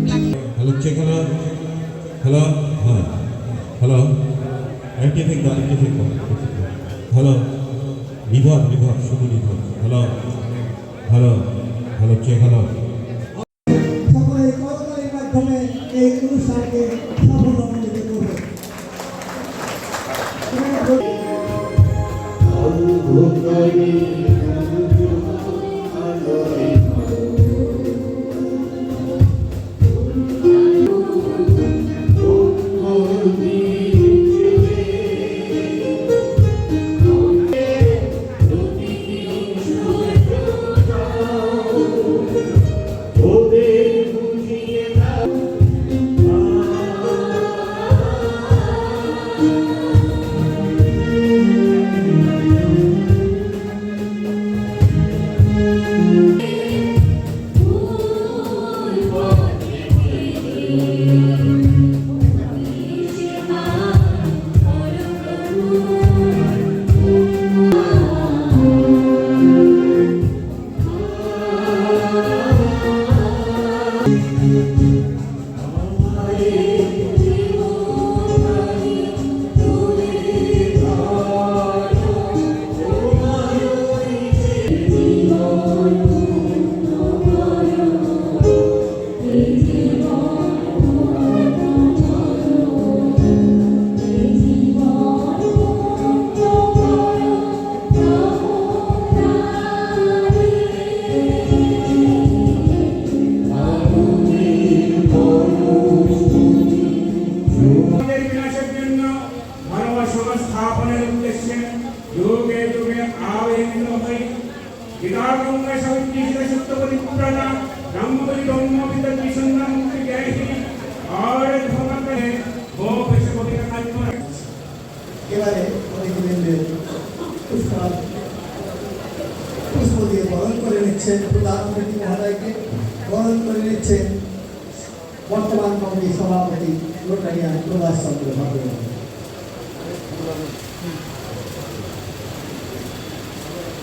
Black hello হ্যাঁ hello একটি থেকে থেকে হ্যালো বিভাগ বিভাগ শুধু বিভাগ hello hello hello check hello সকলে মাধ্যমে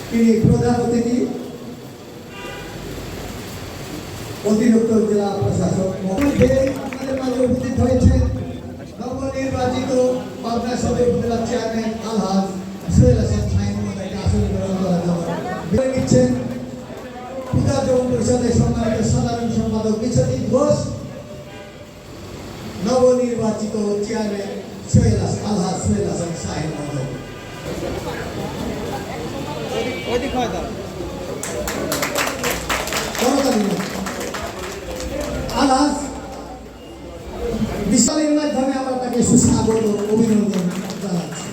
তিনি অতিথি অতিরিক্ত জেলা প্রশাসক আপনাদের মাঝে উপস্থিত হয়েছেন। নবনির্বাচিত পাবনা সদর উপজেলা চেয়ারম্যান আলহাজ সোহেল হাসান সম্পাদক নবনির্বাচিত চেয়ারম্যান আলহাজ সোহেল হাসান করতালি না। আলহাজ বিশালের মাধ্যমে আমরা তাকে সুস্বাগত অভিনন্দন জানাচ্ছি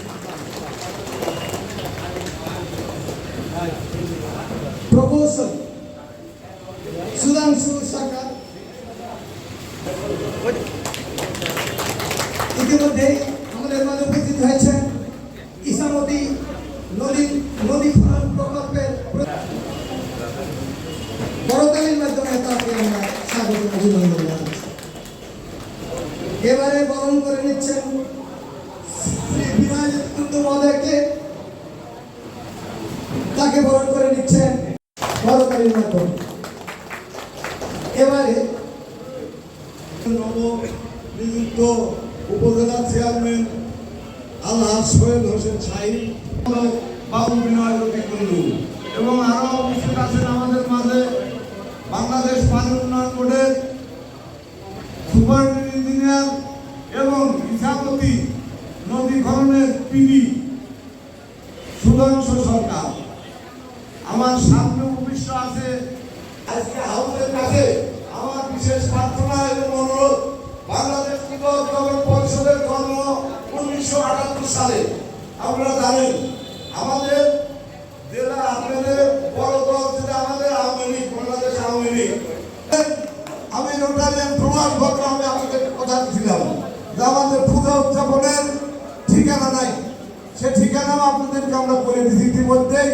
প্রকৌশল সুধাংশু সরকার ইতিমধ্যেই আমাদের মাঝে উপস্থিত হয়েছেন ইসামতি নদী নদী খনন প্রকল্পের প্র- করতালির মাধ্যমে তাকে আমরা স্বাগত অভিনন্দন জানাচ্ছি এবারে বরণ করে নিচ্ছেন শ্রী বিরাজিত কুন্ডু মহোদয়কে তাকে বরণ করে নিচ্ছেন করতালির মাধ্যমে এবারে নবনিযুক্ত উপজেলা চেয়ারম্যান আল্লাহ সোহেল হোসেন শাহী বাবু বিনয় রবি কুন্ডু এবং আরও উপস্থিত আছেন আমাদের মাঝে বাংলাদেশ পানি উন্নয়ন বোর্ডের সুপার ইঞ্জিনিয়ার এবং হিসাবতী নদী খননের পিডি সুধাংশু সরকার। আমার সামনে উপবিষ্ট আছে আজকে হাউসের কাছে আমার বিশেষ প্রার্থনা এবং অনুরোধ, বাংলাদেশ জগৎ পরিষদের জন্ম উনিশশো সালে। আপনারা জানেন, আমাদের জেলা আপনাদের প্রমাণ ভদ্র আমি আপনাদের আমাদের পূজা ঠিকানা নাই। সে ঠিকানাও আপনাদেরকে আমরা করে দিচ্ছি ইতিমধ্যেই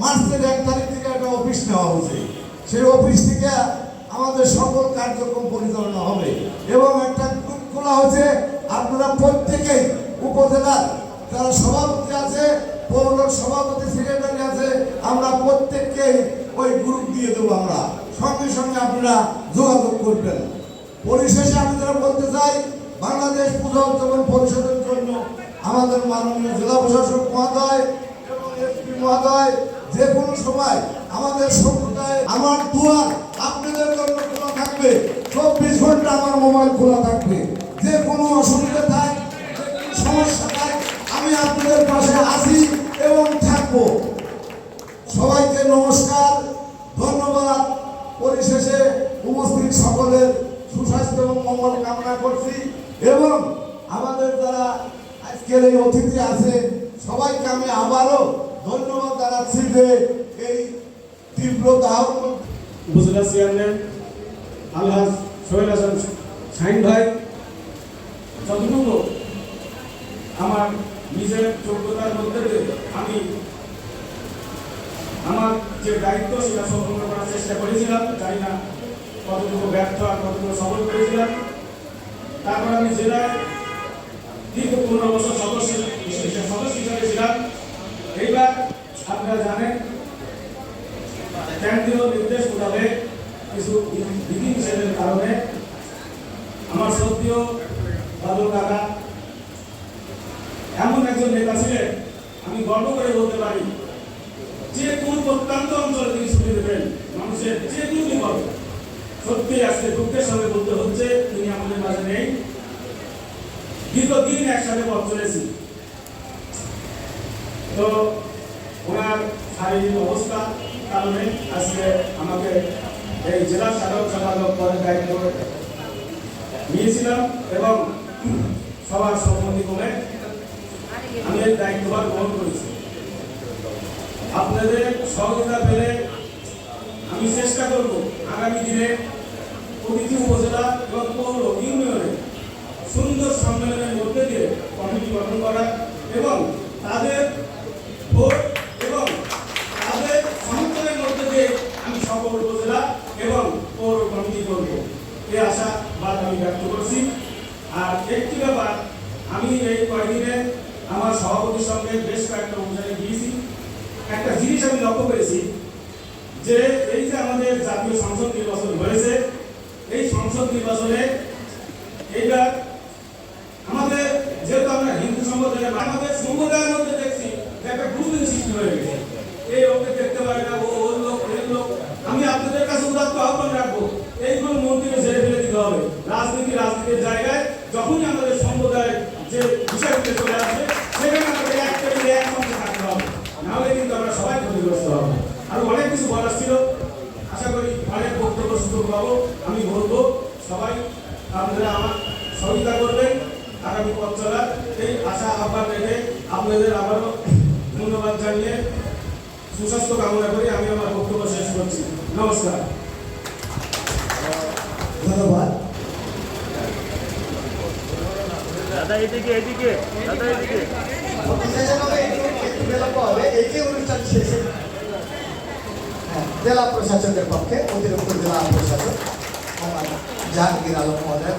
মার্চের এক তারিখ থেকে একটা অফিস নেওয়া হয়েছে। সেই অফিস আমাদের সকল কার্যক্রম পরিচালনা হবে এবং একটা গ্রুপ খোলা হয়েছে। আপনারা প্রত্যেকেই উপজেলার যারা সভাপতি আছে সভাপতি সেক্রেটারি আছে, আমরা প্রত্যেককে ওই গ্রুপ দিয়ে দেবো আমরা। সঙ্গে সঙ্গে আপনারা যোগাযোগ করবেন। পরিশেষে আমি যারা বলতে চাই, বাংলাদেশ পূজা উদযাপন পরিষদের জন্য আমাদের মাননীয় জেলা প্রশাসক মহোদয় এবং এসপি মহোদয়, যে কোনো সময় আমাদের সম্প্রদায় আমার দুয়ার আপনাদের জন্য খোলা থাকবে। চব্বিশ ঘণ্টা আমার মোবাইল খোলা থাকবে। যে কোনো অসুবিধা থাক সমস্যা থাক, আমি আপনাদের পাশে আছি এবং থাকব। সবাইকে নমস্কার, ধন্যবাদ। পরিশেষে উপস্থিত সকলের সুস্বাস্থ্য এবং মঙ্গল কামনা করছি এবং আমাদের যারা আজকের এই অতিথি আছে, সবাইকে আমি আবারও ধন্যবাদ জানাচ্ছি যে এই তীব্র উপজেলা চেয়ারম্যান আলহাজ সোহেল হাসান শাহিন ভাই, যতটুকু আমার নিজের যোগ্যতার মধ্যে আমি আমার যে দায়িত্ব সেটা সম্পূর্ণ করার চেষ্টা করেছিলাম, জানি না কতটুকু ব্যর্থ আর কতটুকু সফল করেছিলাম। তারপর আমি জেলায় দীর্ঘ পনেরো বছর সদস্য সদস্য হিসেবে ছিলাম। এইবার আপনারা জানেন, কেন্দ্রীয় নির্দেশ মোতাবেক কিছু বিধি নিষেধের কারণে আমার সত্যিও বাদল কাকা এমন একজন নেতা ছিলেন, আমি গর্ব করে বলতে পারি, যে কোন প্রত্যন্ত অঞ্চলে তিনি ছুটি দেবেন, মানুষের যে কোনো বিপদ সত্যি আজকে দুঃখের সঙ্গে বলতে হচ্ছে তিনি আমাদের মাঝে নেই। দীর্ঘদিন একসাথে পথ চলেছি। তো ওনার শারীরিক অবস্থা কারণে আজকে আমাকে এই জেলা সাধারণ সম্পাদক পদের দায়িত্ব নিয়েছিলাম এবং সবার সম্মতি করে আমি এই দায়িত্বভার গ্রহণ করেছি। আপনাদের সহযোগিতা পেলে আমি চেষ্টা করব আগামী দিনে প্রতিটি উপজেলা এবং পৌর ইউনিয়নে সুন্দর সম্মেলনের মধ্যে দিয়ে কমিটি গঠন করা এবং তাদের ভোট এবং তাদের সমর্থনের মধ্যে দিয়ে আমি সকল উপজেলা এবং পৌর কমিটি করব। এই আশা বাদ আমি ব্যক্ত করছি। আর একটি ব্যাপার, আমি এই কয়েকদিনে আমার সভাপতির সঙ্গে বেশ কয়েকটা অনুষ্ঠানে গিয়েছি। একটা জিনিস আমি লক্ষ্য করেছি যে এই যে আমাদের জাতীয় সংসদ নির্বাচন হয়েছে এই সংসদ নির্বাচনে এইবার আমাদের যেহেতু আমরা হিন্দু সম্প্রদায়ের আমাদের সম্প্রদায়ের মধ্যে দেখছি একটা গ্রুপিং সৃষ্টি হয়ে গেছে। এই ওকে দেখতে পারে না, ও ওর লোক এর লোক। আমি আপনাদের কাছে উদাত্ত আহ্বান রাখব, এইগুলো মন্দিরে ছেড়ে ফেলে দিতে হবে। রাজনীতি, রাজনীতির জায়গায় যখনই আমাদের সম্প্রদায়ের যে বিষয়গুলো চলে আসবে সেখানে আমাদের এক টেবিলে একসঙ্গে থাকতে হবে নাহলে কিন্তু আমরা সবাই ক্ষতিগ্রস্ত হব আর অনেক কিছু বলার ছিল আশা করি অনেক বক্তব্য সুযোগ পাবো আমি বলব সবাই আপনারা আমার সহযোগিতা করবেন চলার এই আশা আহ্বান রেখে আপনাদের আবারও ধন্যবাদ জানিয়ে সুস্বাস্থ্য কামনা করি। আমি আমার বক্তব্য শেষ করছি। নমস্কার। ধন্যবাদ। দাদা এদিকে এদিকে দাদা এদিকে। অনুষ্ঠান শেষে হ্যাঁ, জেলা প্রশাসকের পক্ষে অতিরিক্ত জেলা প্রশাসক জাহাঙ্গীর আলম মহোদয়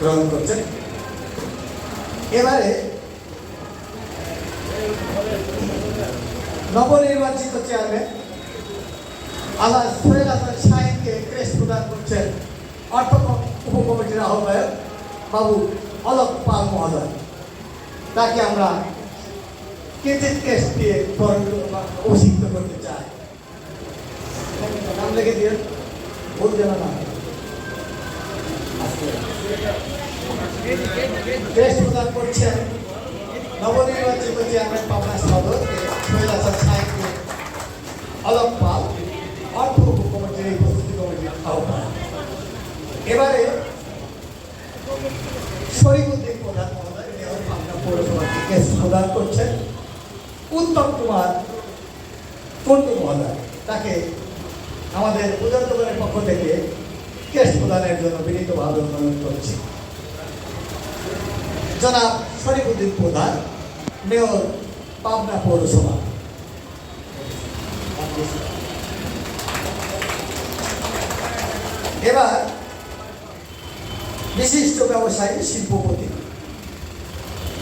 গ্রহণ করছেন। এবারে নবনির্বাচিত চেয়ারম্যান আল্লাহ সোহেল হাসান শাহিনকে ক্রেস্ট প্রদান করছেন অর্থ উপকমিটির আহ্বায়ক বাবু অলোক পাল মহোদয়। তাকে আমরা কেটের কেস দিয়ে অভিষিক্ত করতে চাই। নাম লিখে দিয়ে বলতে না দেশ প্রদান করছেন। নবনির্বাচিত চেয়ারম্যান পাবনা সদর হাসান সাহেবকে অলোক পাল অর্থ কমিটির এই প্রস্তুতি কমিটির আহ্বান এবারে শরীফুদ্দিন প্রধান মহোদয় মেয়র পাবনা পৌরসভাকে কেস প্রদান করছেন। উত্তম কুমার কুন্ডু মহোদয়, তাকে আমাদের উদন্তগণের পক্ষ থেকে কেস প্রদানের জন্য বিনীতভাবে অনুরোধ করছি। জনাব শরীফুদ্দিন প্রধান, মেয়র পাবনা পৌরসভা। এবার বিশিষ্ট ব্যবসায়ী, শিল্পপতি,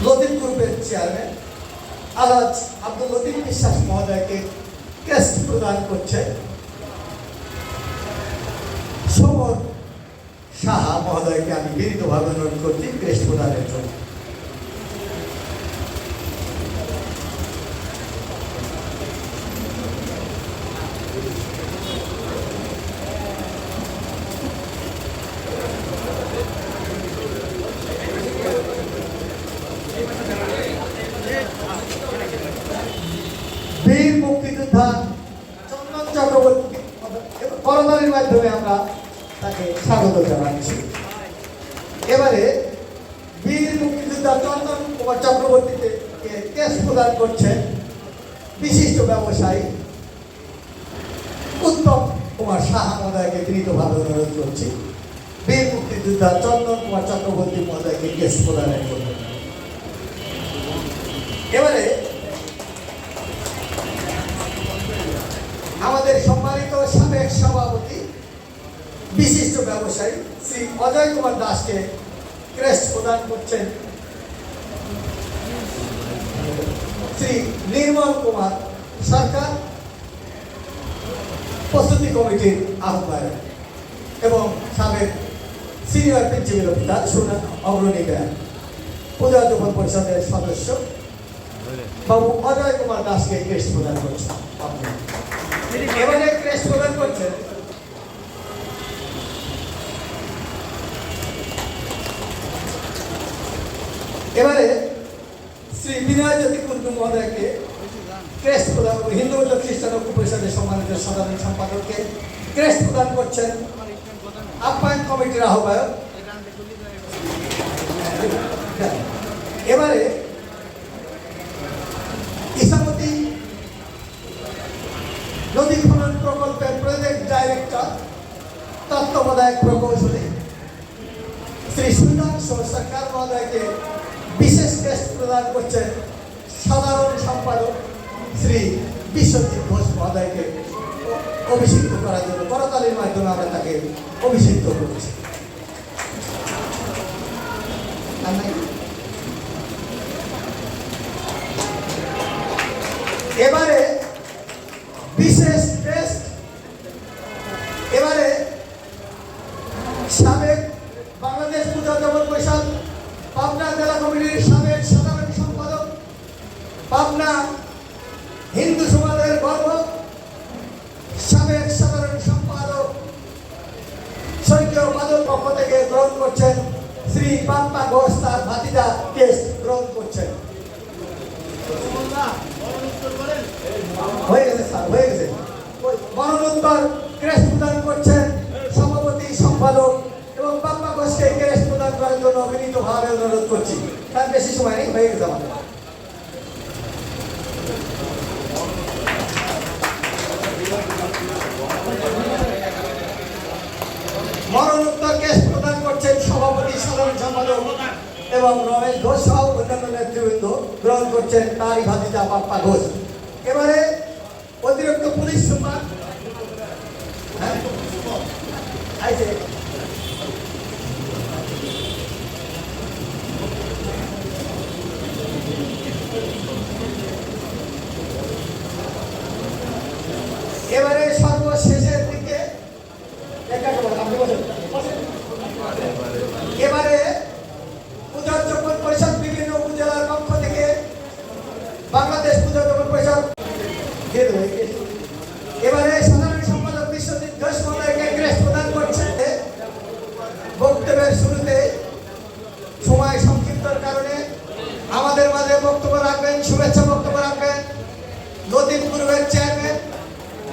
লতিফ গ্রুপের চেয়ারম্যান আলাজ আব্দুল লতিফ বিশ্বাস মহোদয়কে ক্রেস্ট প্রদান করছে সমর সাহা মহোদয়কে আমি বিনীতভাবে অনুরোধ করছি ক্রেস্ট প্রদানের জন্য বীর মুক্তিযোদ্ধা চন্দন চক্রবর্তী করতালির মাধ্যমে আমরা তাকে স্বাগত জানাচ্ছি এবারে বীর মুক্তিযোদ্ধা চন্দন কুমার চক্রবর্তীকে কেস প্রদান করছেন বিশিষ্ট উত্তম কুমার সাহা মহোদয়কে বিনীতভাবে অনুরোধ করছি। বীর মুক্তিযোদ্ধা চন্দন কুমার চক্রবর্তী মহোদয়কে কেস প্রদানের জন্য এবারে, আমাদের সম্মানিত সাবেক সভাপতি, বিশিষ্ট ব্যবসায়ী শ্রী অজয় কুমার দাসকে ক্রেস্ট প্রদান করছেন। শ্রী নির্মল কুমার সরকার, প্রস্তুতি কমিটির আহ্বায়ক এবং সাবেক সিনিয়র প্রিন্সিপাল অফিসার সুনা অগ্রণী ব্যাংক পূজা যুবন পরিষদের সদস্য বাবু অজয় কুমার দাসকে প্রদান করছেন আপনি এবারে ক্রেস্ট প্রদান করছেন এবারে শ্রী বিনয় জ্যোতি কুন্ডু মহোদয়কে ক্রেস্ট প্রদান করে হিন্দু ও খ্রিস্টান ঐক্য পরিষদের সম্মানিত সাধারণ সম্পাদককে ক্রেস্ট প্রদান করছেন আপ্যায়ন কমিটির আহ্বায়ক। এবারে ইসামতি নদী খনন প্রকল্পের প্রজেক্ট ডাইরেক্টর তত্ত্বাবধায়ক প্রকৌশলী শ্রী সুধাংশু সরকার মহোদয়কে বিশেষ টেস্ট প্রদান করছেন সাধারণ সম্পাদক শ্রী বিশ্বজিৎ ঘোষ মহোদয়কে অভিষিক্ত করার জন্য করতালির মাধ্যমে আমরা তাকে অভিষিক্ত করেছি। এবারে এবং রমেশ ঘোষ সহ অন্যান্য নেতৃবৃন্দ গ্রহণ করছেন তারই ভাতিজা বাপ্পা ঘোষ। এবারে অতিরিক্ত পুলিশ সুপার হ্যাঁ? আইছে। এবারে সর্বশেষের দিকে একটা কথা, আপনি বসেন, বসেন। এবারে পূজা চক্র পরিষদ বিভিন্ন উপজেলার পক্ষ থেকে বাংলাদেশ পূজা চক্র পরিষদ দিয়ে দেবো, এই- এই- এবারে সাধারণ সম্পাদক বিশ্বজিৎ ঘোষ মহোদয়কে ক্রেস্ট প্রদান করছে বক্তব্যের শুরুতে সময় সংক্ষিপ্তর কারণে আমাদের মাঝে বক্তব্য রাখবেন শুভেচ্ছা বক্তব্য রাখবেন লতিফ গ্রুপের চেয়ারম্যান,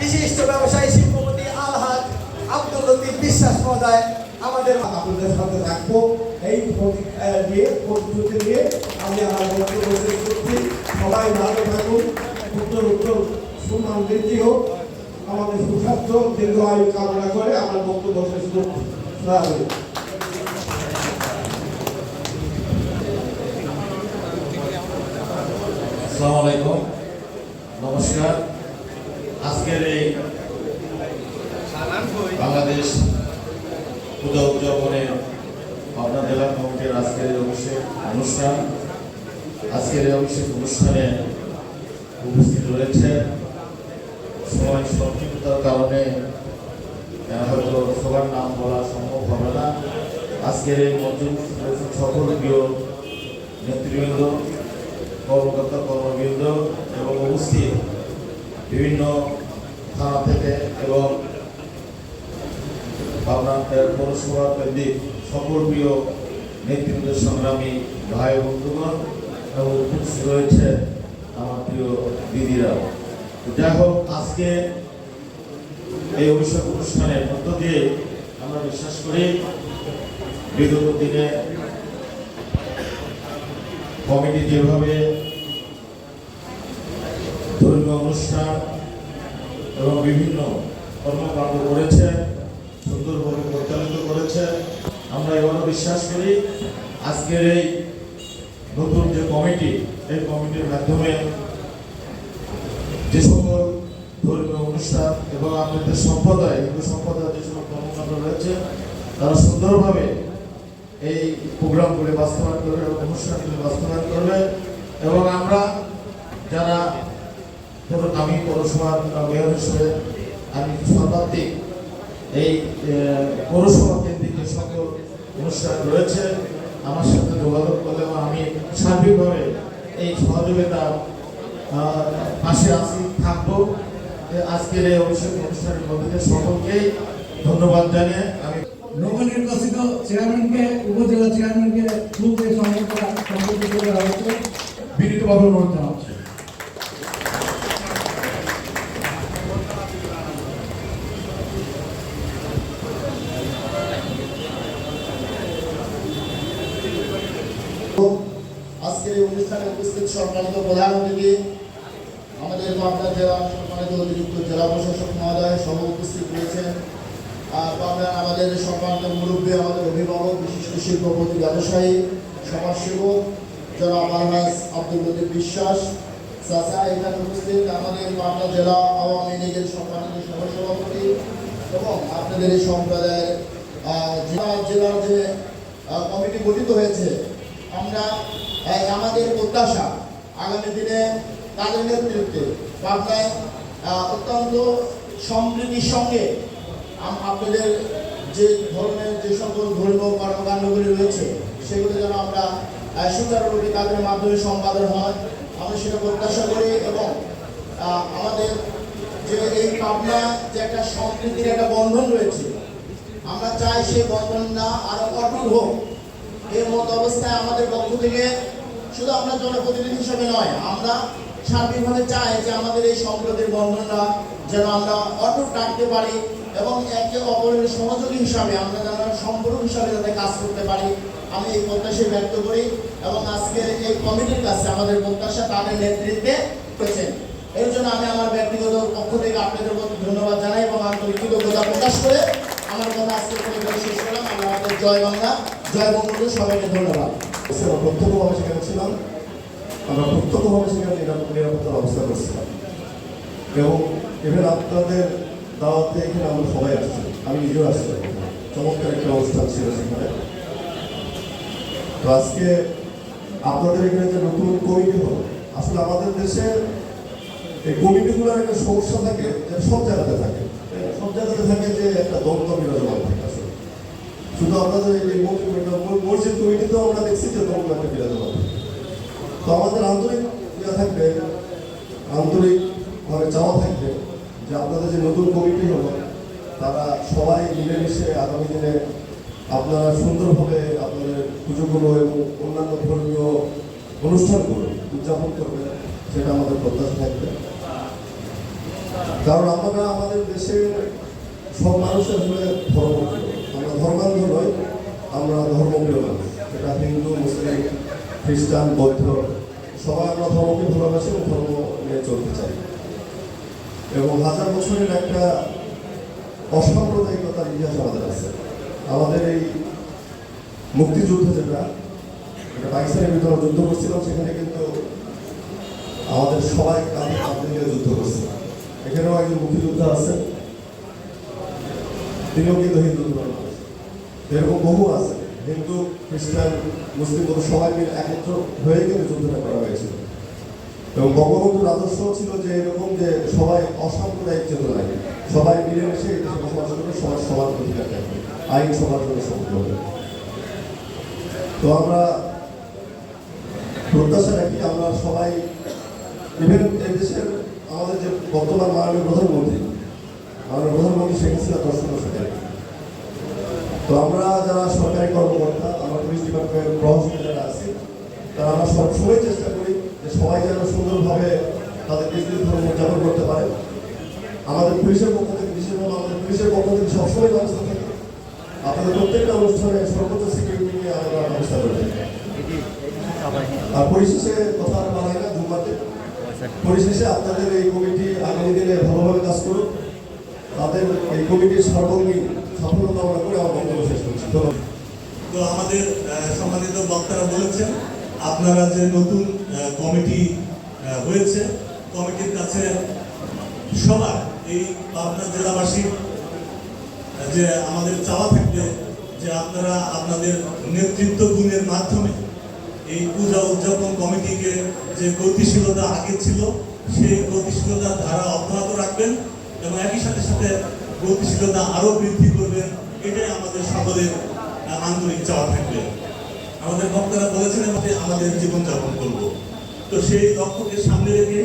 বিশিষ্ট ব্যবসায়ী শিল্পপতি আলহাজ আব্দুল লতিফ বিশ্বাস মহোদয়, আমাদের আপনাদের সাথে থাকব। এই নিয়ে প্রস্তুতি নিয়ে আমি আমার বক্তব্য শেষ করছি। সবাই ভালো থাকুন, উত্তর উত্তর সুনাম বৃদ্ধি হোক। আমাদের সুস্বাস্থ্য দীর্ঘ আয়ু কামনা করে আমার বক্তব্য শেষ করছি। আসসালামু আলাইকুম। নমস্কার। আজকের এই বাংলাদেশ পূজা উদযাপনের পাবনা জেলা কমিটির আজকের এই অভিষেক অনুষ্ঠান, আজকের এই অভিষেক অনুষ্ঠানে উপস্থিত রয়েছে। সময় সংক্ষিপ্ততার কারণে হয়তো সবার নাম বলা সম্ভব হবে না। আজকের এই মঞ্চে সকল প্রিয় নেতৃবৃন্দ, কর্মকর্তা, কর্মবৃন্দ এবং উপস্থিত বিভিন্ন থানা থেকে এবং আপনার পৌরসভা কেন্দ্রিক সকল প্রিয় নেতৃত্বের সংগ্রামী ভাই বন্ধুগণ এবং উপস্থিত রয়েছে আমার প্রিয় দিদিরা যাই হোক, আজকে এই অভিষেক অনুষ্ঠানের মধ্য দিয়ে আমরা বিশ্বাস করি বিগত দিনে কমিটি যেভাবে ধর্মীয় অনুষ্ঠান এবং বিভিন্ন কর্মকাণ্ড করেছে, সুন্দরভাবে পরিচালিত করেছে। আমরা এবারও বিশ্বাস করি, আজকের এই নতুন যে কমিটি, এই কমিটির মাধ্যমে যে সকল ধর্মীয় অনুষ্ঠান এবং আমাদের সম্প্রদায়, হিন্দু সম্প্রদায় যে সকল কর্মকাণ্ড রয়েছে, তারা সুন্দরভাবে এই প্রোগ্রামগুলি বাস্তবায়ন করবে এবং অনুষ্ঠানগুলি বাস্তবায়ন করবে। এবং আমরা যারা ধরুন আমি পৌরসভার মেয়র হিসেবে আমি সর্বাধিক এই পৌরসভা কেন্দ্রিক যে সকল অনুষ্ঠান রয়েছে আমার সাথে যোগাযোগ করলে আমি সার্বিকভাবে এই সহযোগিতা আহ, পাশে আছি থাকব। আজকের এই অভিষেক অনুষ্ঠানের মধ্যে সকলকেই ধন্যবাদ জানিয়ে আমি নবনির্বাচিত চেয়ারম্যানকে উপজেলা চেয়ারম্যানকে গ্রুপে সংযুক্ত সংযুক্ত করে হচ্ছে বিনীতভাবে অনুরোধ সম্মানিত প্রধান অতিথি। আমাদের পাবনা জেলা সম্মানিত অতিরিক্ত জেলা প্রশাসক মহোদয় সহ উপস্থিত রয়েছেন। পাবনার আমাদের সম্মানিত মুরব্বী, আমাদের অভিভাবক, বিশিষ্ট শিল্পপতি ব্যবসায়ী সমাজসেবক জনাব আলহাজ আব্দুল লতিফ বিশ্বাস চাচা এখানে উপস্থিত। আমাদের পাবনা জেলা আওয়ামী লীগের সম্মানিত সহসভাপতি এবং আপনাদের এই সম্প্রদায়ের জেলা, জেলার যে কমিটি গঠিত হয়েছে, আমরা আমাদের প্রত্যাশা আগামী দিনে তাদের নেতৃত্বে পাবনায় অত্যন্ত সমৃদ্ধির সঙ্গে আপনাদের যে ধরনের যে সকল ধর্মীয় কর্মকাণ্ডগুলি রয়েছে, সেগুলো যেন আমরা সুচারুরূপে তাদের মাধ্যমে সম্পাদন হয় আমরা সেটা প্রত্যাশা করি এবং আমাদের যে এই পাবনা, যে একটা সম্প্রীতির একটা বন্ধন রয়েছে, আমরা চাই সেই বন্ধনটা আরও কঠোর হোক। এর মতো অবস্থায় আমাদের পক্ষ থেকে শুধু আমরা জনপ্রতিনিধি হিসেবে নয়, আমরা সার্বিকভাবে চাই যে আমাদের এই সম্প্রতির বন্ধনটা যেন আমরা অটুট রাখতে পারি এবং একে অপরের সহযোগী হিসাবে, আমরা যেন সম্পর্ক হিসাবে যাতে কাজ করতে পারি। আমি এই প্রত্যাশা ব্যক্ত করি এবং আজকের এই কমিটির কাছে আমাদের প্রত্যাশা তাদের নেতৃত্বে করেছেন এর জন্য আমি আমার ব্যক্তিগত পক্ষ থেকে আপনাদের ধন্যবাদ জানাই এবং আন্তরিক কৃতজ্ঞতা প্রকাশ করে আমার কথা আজকে শেষ করলাম। আমরা আমাদের জয় বাংলা, জয় বঙ্গবন্ধু, সবাইকে ধন্যবাদ। প্রত্যক্ষভাবে সেখানে ছিলাম আমরা প্রত্যক্ষভাবে সেখানে নিরাপত্তার অবস্থা করছিলাম এবং ইভেন আপনাদের দাওয়াতে এখানে আমরা সবাই আসছি আমি নিজেও আসছিলাম চমৎকার একটা অনুষ্ঠান ছিল সেখানে তো আজকে আপনাদের এখানে যে নতুন কমিটি হলো আসলে আমাদের দেশের এই কমিটিগুলোর একটা সমস্যা থাকে যে সব জায়গাতে থাকে সব জায়গাতে থাকে যে একটা দ্বন্দ্ব বিরাজমান থাকে শুধু আপনাদের এই মসজিদ কমিটি- মসজিদ কমিটিতেও আমরা দেখছি যে দ্বন্দ্ব একটা বিরাজমান। তো আমাদের আন্তরিক ইয়ে থাকবে আন্তরিকভাবে চাওয়া থাকবে যে আপনাদের যে নতুন কমিটি হলো, তারা সবাই মিলেমিশে আগামী দিনে আপনারা সুন্দরভাবে আপনাদের পুজোগুলো এবং অন্যান্য ধর্মীয় অনুষ্ঠানগুলো উদযাপন করবেন সেটা আমাদের প্রত্যাশা থাকবে। কারণ আমরা আমাদের দেশের সব মানুষের হলে আমরা ধর্মান্ধ নই আমরা ধর্মপ্রিয় সেটা হিন্দু, মুসলিম, খ্রিস্টান, বৌদ্ধ, সবাই আমরা ধর্মকে ভালোবাসি এবং ধর্ম নিয়ে চলতে চাই। এবং হাজার বছরের একটা অসাম্প্রদায়িকতার ইতিহাস আমাদের আছে। আমাদের এই মুক্তিযুদ্ধ যেটা, এটা পাকিস্তানের ভিতরে যুদ্ধ করছিলাম, সেখানে কিন্তু আমাদের সবাই কাঁধে কাঁধে মিলে যুদ্ধ করছে। এখানেও একজন মুক্তিযোদ্ধা আছে। তিনিও কিন্তু হিন্দু মানুষ এরকম বহু আছে। হিন্দু খ্রিস্টান, মুসলিম বৌদ্ধ সবাই মিলে একত্র হয়ে কিন্তু যুদ্ধটা করা হয়েছিল। এবং বঙ্গবন্ধুর আদর্শ ছিল যে এরকম যে সবাই অসাম্প্রদায়িক চেতনায়, সবাই মিলেমিশে দেশে বসবাস করবে সবার সবার অধিকার থাকবে আইন সবার জন্য সমান হবে। তো আমরা প্রত্যাশা রাখি আমরা সবাই ইভেন এই দেশের আমাদের যে বর্তমান মাননীয় প্রধানমন্ত্রী মাননীয় প্রধানমন্ত্রী শেখ হাসিনা দর্শন সেখানে তো আমরা যারা সরকারি কর্মকর্তা, আমরা পুলিশ ডিপার্টমেন্ট প্রশাসনে যারা আছি, তারা আমরা সবসময় চেষ্টা করি যে সবাই যেন সুন্দরভাবে তাদের নিজ ধর্ম উদযাপন করতে পারে। আমাদের পুলিশের পক্ষ থেকে বিশেষভাবে আমাদের পুলিশের পক্ষ থেকে সবসময় ব্যবস্থা থাকে। আপনাদের প্রত্যেকটা অনুষ্ঠানে সর্বোচ্চ সিকিউরিটি নিয়ে আমরা ব্যবস্থা করে আর পরিশেষে কথা আর বাড়াই না, জুম্মাতে। পরিশেষে আপনাদের এই কমিটি আগামী দিনে ভালোভাবে কাজ করুক। তাদের এই কমিটির সর্বাঙ্গীন সাফল্য কামনা তো আমাদের সম্মানিত বক্তারা বলেছেন, আপনারা যে নতুন কমিটি হয়েছে, কমিটির কাছে সবার এই পাবনা জেলাবাসী যে আমাদের চাওয়া থাকবে যে আপনারা আপনাদের নেতৃত্ব গুণের মাধ্যমে এই পূজা উদযাপন কমিটিকে যে গতিশীলতা আগে ছিল, সেই গতিশীলতার ধারা অব্যাহত রাখবেন এবং একই সাথে সাথে গতিশীলতা আরও বৃদ্ধি করবেন এটাই আমাদের সকলের আন্তরিক চাওয়া থাকবে। আমাদের বক্তারা বলেছেন যে আমাদের জীবনযাপন করব। তো সেই লক্ষ্যকে সামনে রেখে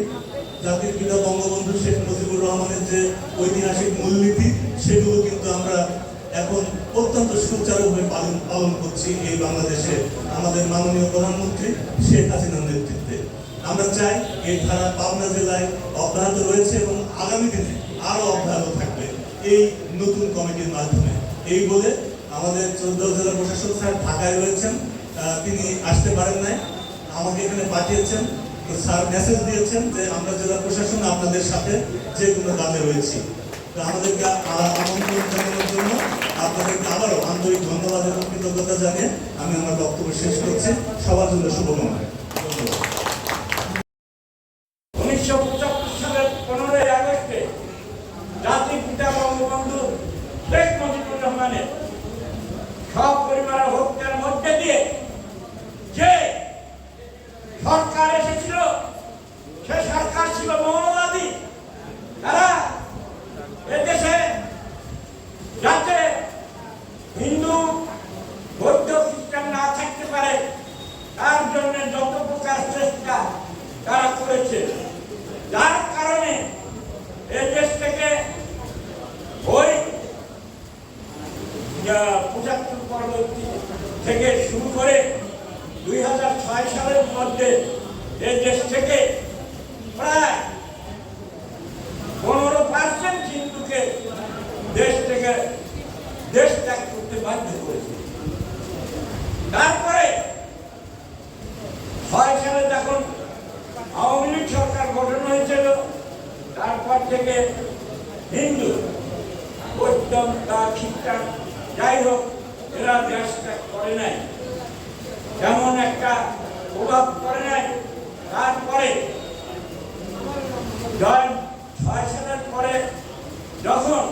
জাতির পিতা বঙ্গবন্ধু শেখ মুজিবুর রহমানের যে ঐতিহাসিক মূলনীতি, সেগুলো কিন্তু আমরা এখন অত্যন্ত সুচারুভাবে পালন পালন করছি এই বাংলাদেশে আমাদের মাননীয় প্রধানমন্ত্রী শেখ হাসিনার নেতৃত্বে। আমরা চাই এই ধারা পাবনা জেলায় অব্যাহত রয়েছে এবং আগামী দিনে আরও অব্যাহত থাকবে। এই নতুন কমিটির মাধ্যমে। এই বলে আমাদের চৌদ্দ জেলা প্রশাসক স্যার ঢাকায় রয়েছেন। তিনি আসতে পারেন নাই। আমাকে এখানে পাঠিয়েছেন। তো স্যার মেসেজ দিয়েছেন যে আমরা জেলা প্রশাসন আপনাদের সাথে যে কোনো কাজে রয়েছি। তো আমাদেরকে আমন্ত্রণ জানানোর জন্য আপনাদেরকে আবারও আন্তরিক ধন্যবাদ এবং কৃতজ্ঞতা জানিয়ে আমি আমার বক্তব্য শেষ করছি। সবার জন্য শুভকামনা ধন্যবাদ উনিশশো পঁচাত্তর সালের পনেরোই আগস্টে জাতির পিতা বঙ্গবন্ধু শেখ মুজিবুর রহমানের সব পরিবারের হত্যার মধ্যে দিয়ে যে সরকার এসেছিল সে সরকার ছিল মৌলবাদী তারা এদেশে যাতে হিন্দু বৌদ্ধ খ্রিস্টান না থাকতে পারে তার জন্য যত প্রকার চেষ্টা তারা করেছে যার কারণে এই দেশ থেকে ওই পঁচাত্তর পরবর্তী থেকে শুরু করে দুই হাজার ছয় সালের মধ্যে এই দেশ থেকে প্রায় পনেরো পার্সেন্ট হিন্দুকে দেশ থেকে দেশ ত্যাগ করতে বাধ্য করেছে তারপরে ছয় সালে যখন আওয়ামী লীগ সরকার গঠন হয়েছিল তারপর থেকে হিন্দু বৌদ্ধ তা খ্রিস্টান যাই হোক এরা দেশ ত্যাগ করে নাই তেমন একটা প্রভাব করে নাই তারপরে জয় ছয় সালের পরে যখন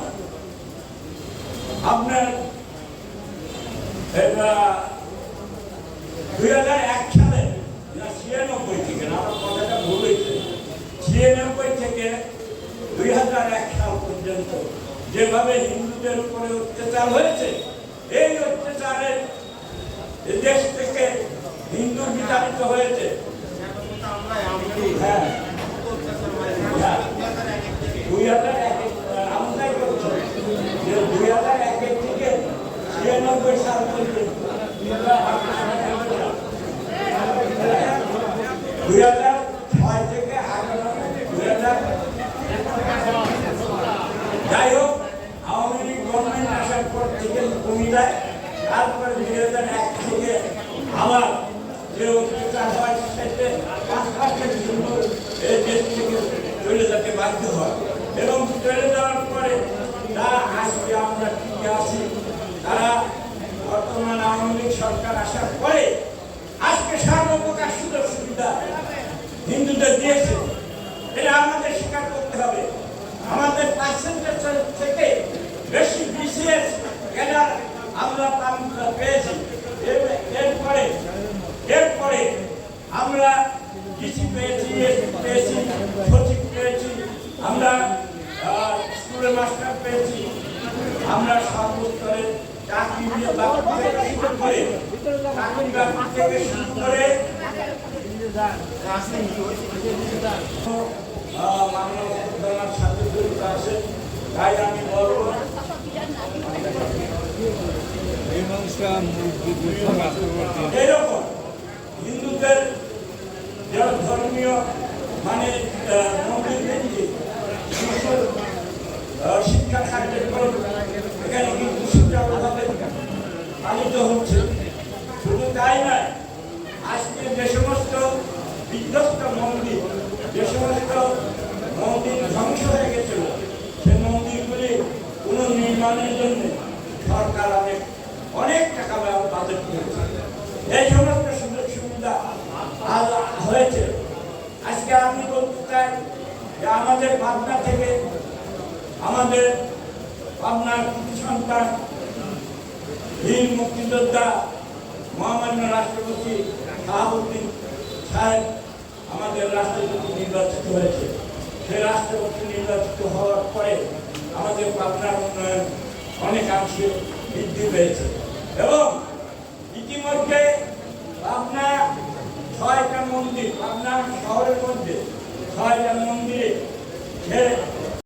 আপনার দুই হাজার এক সালে না ছিয়ানব্বই থেকে না আমার কথাটা ভুল হয়েছে ছিয়ানব্বই থেকে দুই হাজার এক সাল পর্যন্ত যেভাবে হিন্দুদের উপরে অত্যাচার হয়েছে, এই অত্যাচারের দেশ থেকে হিন্দু বিতাড়িত হয়েছে। হ্যাঁ। হ্যাঁ। সাল হাজার ছয় থেকে আঠারো দুই হাজার যাই হোক আওয়ামী লীগ গভর্নমেন্ট আসার পর থেকে কমে যায় তারপরে দুই হাজার এক থেকে আবার যে অত্যাচার হয় সেটা পাঁচ পার্সেন্ট হিন্দু এই দেশ থেকে চলে যেতে বাধ্য হয় এবং চলে যাওয়ার পরে তারা আজকে আমরা টিকে আছি তারা বর্তমান আওয়ামী লীগ সরকার আসার পরে আজকে সর্বপ্রকার সুযোগ সুবিধা হিন্দুদের দিয়েছে এটা আমাদের স্বীকার করতে হবে আমাদের পার্সেন্টেজ থেকে বেশি বিসিএস ক্যাডার আমরা পেয়েছি এরপরে এরপরে আমরা ডিসি পেয়েছি পেয়েছি সচিব পেয়েছি আমরা স্কুলের মাস্টার পেয়েছি আমরা সর্বস্তরে তাই আমি বলব এরকম হিন্দুদের ধর্মীয় মানে শিক্ষা কার্যক্রম এখানে কিন্তু সুচারুভাবে পালিত হচ্ছে। শুধু তাই নয়, আজকে যে সমস্ত বিধ্বস্ত মন্দির, যে সমস্ত মন্দির ধ্বংস হয়ে গেছিল সে মন্দিরগুলি পুনর্নির্মাণের জন্য সরকার অনেক অনেক টাকা বাজেট করেছে এই সমস্ত সুযোগ সুবিধা আজ হয়েছে আজকে আমি বলতে চাই যে আমাদের পাবনা থেকে, আমাদের পাবনার সন্তান বীর মুক্তিযোদ্ধা মহামান্য রাষ্ট্রপতি শাহাবুদ্দিন সাহেব আমাদের রাষ্ট্রপতি নির্বাচিত হয়েছে। সেই রাষ্ট্রপতি নির্বাচিত হওয়ার পরে আমাদের পাবনার উন্নয়ন অনেকাংশে বৃদ্ধি পেয়েছে। এবং ইতিমধ্যে পাবনা ছয়টা মন্দির পাবনা শহরের মধ্যে ছয়টা মন্দিরে Yeah.